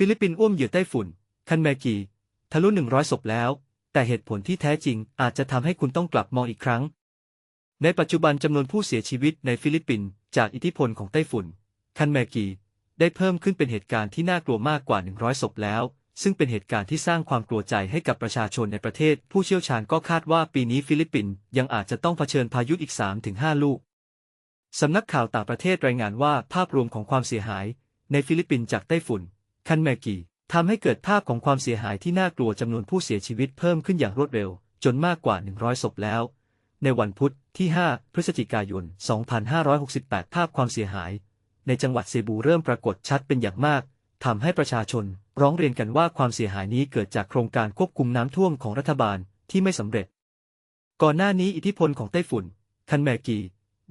ฟิลิปปินส์อ้วมเหยื่อไต้ฝุ่น คันแมกี ทะลุหนึ่งร้อยศพแล้ว แต่เหตุผลที่แท้จริงอาจจะทำให้คุณต้องกลับมองอีกครั้ง ในปัจจุบันจำนวนผู้เสียชีวิตในฟิลิปปินส์จากอิทธิพลของไต้ฝุ่น คันแมกี ได้เพิ่มขึ้นเป็นเหตุการณ์ที่น่ากลัวมากกว่า 100 ศพแล้ว ซึ่งเป็นเหตุการณ์ที่สร้างความกลัวใจให้กับประชาชนในประเทศ ผู้เชี่ยวชาญก็คาดว่าปีนี้ฟิลิปปินส์ยังอาจจะต้องเผชิญพายุอีก 3-5 ลูกสำนักข่าวต่างประเทศรายงานว่าภาพรวมของความเสียหาย ในฟิลิปปินส์จากไต้ฝุ่น คันแมกีทำให้เกิดภาพของความเสียหายที่น่ากลัวจำนวนผู้เสียชีวิตเพิ่มขึ้นอย่างรวดเร็ว จนมากกว่า 100 ศพแล้ว ในวันพุธที่ 5 พฤศจิกายน 2568 ภาพความเสียหาย ในจังหวัดเซบูเริ่มปรากฏชัดเป็นอย่างมากทำให้ประชาชนร้องเรียนกันว่าความเสียหายนี้เกิดจากโครงการควบคุมน้ำท่วมของรัฐบาลที่ไม่สำเร็จ ก่อนหน้านี้อิทธิพลของไต้ฝุ่น คันแมกี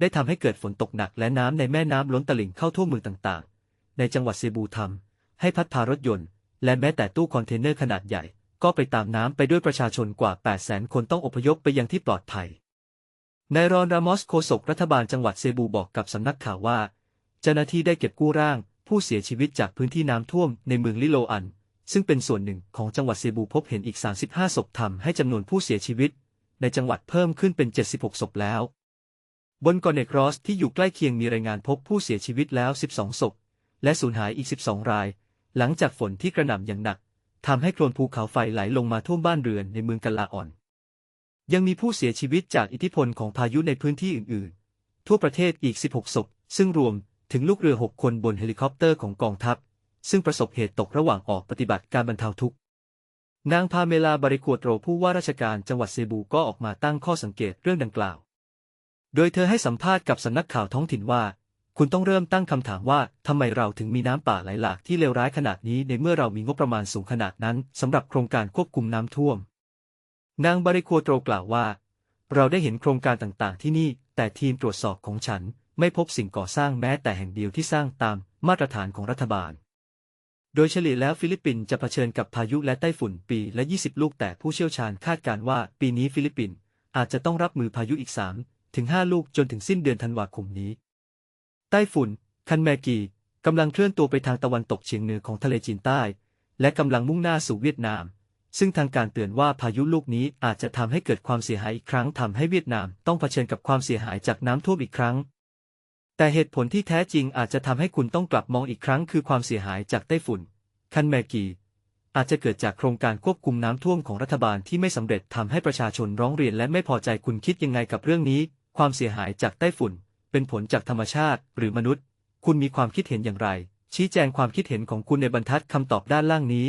ได้ทำให้เกิดฝนตกหนักและน้ำในแม่น้ำล้นตลิ่งเข้าท่วมเมืองต่างๆ ในจังหวัดเซบูทำ ให้พัดพารถยนต์ และแม้แต่ตู้คอนเทนเนอร์ขนาดใหญ่ ก็ไปตามน้ำไปด้วยประชาชนกว่า 8 0 0 0 0คนต้องอพยพไปยังที่ปลอดภัยนายรอนรามอสโฆษกรัฐบาลจังหวัดเซบูบอกกับสำนักข่าวว่า เจ้าหน้าที่ได้เก็บกู้ร่าง ผู้เสียชีวิตจากพื้นที่น้ำท่วมในเมืองลิโลอัน ซึ่งเป็นส่วนหนึ่งของจังหวัดเซบูพบเห็นอีก 35 ศพทำให้จำนวนผู้เสียชีวิต ในจังหวัดเพิ่มขึ้นเป็น 76 ศพแล้ว บนกาะเนกรอสที่อยู่ใกล้เคียงมีรายงานพบผู้เสียชีวิตแล้ว 12 ศพ และสูญหายอีก 12 ราย หลังจากฝนที่กระหน่ำอย่างหนักทำให้โคลนภูเขาไฟไหลลงมาท่วมบ้านเรือนในเมืองกะลาอ่อน ยังมีผู้เสียชีวิตจากอิทธิพลของพายุในพื้นที่อื่นๆ ทั่วประเทศอีก 16 ศพ ซึ่งรวมถึงลูกเรือ 6 คนบนเฮลิคอปเตอร์ของกองทัพ ซึ่งประสบเหตุตกระหว่างออกปฏิบัติการบรรเทาทุกข์ นางพาเมลาบาริกัวโตรผู้ว่าราชการจังหวัดเซบูก็ออกมาตั้งข้อสังเกตเรื่องดังกล่าว โดยเธอให้สัมภาษณ์กับสำนักข่าวท้องถิ่นว่า คุณต้องเริ่มตั้งคำถามว่าทำไมเราถึงมีน้ำป่าไหลหลากที่เลวร้ายขนาดนี้ในเมื่อเรามีงบประมาณสูงขนาดนั้นสำหรับโครงการควบคุมน้ำท่วม นางบริกัวโตรกล่าวว่า เราได้เห็นโครงการต่างๆ ที่นี่ แต่ทีมตรวจสอบของฉัน ไม่พบสิ่งก่อสร้างแม้แต่แห่งเดียวที่สร้างตามมาตรฐานของรัฐบาล โดยเฉลี่ยแล้วฟิลิปปินส์จะเผชิญกับพายุและไต้ฝุ่นปีละ 20 ลูกแต่ผู้เชี่ยวชาญคาดการณ์ว่า ปีนี้ฟิลิปปินส์อาจจะต้องรับมือพายุอีก3ถึง5ลูกจนถึงสิ้นเดือนธันวาคมนี้ ไต้ฝุ่น คันแมกีกำลังเคลื่อนตัวไปทางตะวันตกเฉียงเหนือของทะเลจีนใต้ และกำลังมุ่งหน้าสู่เวียดนาม ซึ่งทางการเตือนว่าพายุลูกนี้อาจจะทำให้เกิดความเสียหายอีกครั้งทำให้เวียดนามต้องเผชิญกับความเสียหายจากน้ำท่วมอีกครั้ง แต่เหตุผลที่แท้จริงอาจจะทำให้คุณต้องกลับมองอีกครั้ง คือความเสียหายจากไต้ฝุ่น คันแมกีอาจจะเกิดจากโครงการควบคุมน้ำท่วมของรัฐบาลที่ไม่สำเร็จทำให้ประชาชนร้องเรียนและไม่พอใจคุณคิดยังไงกับเรื่องนี้ ความเสียหายจากไต้ฝุ่น เป็นผลจากธรรมชาติหรือมนุษย์ คุณมีความคิดเห็นอย่างไร ชี้แจงความคิดเห็นของคุณในบรรทัดคำตอบด้านล่างนี้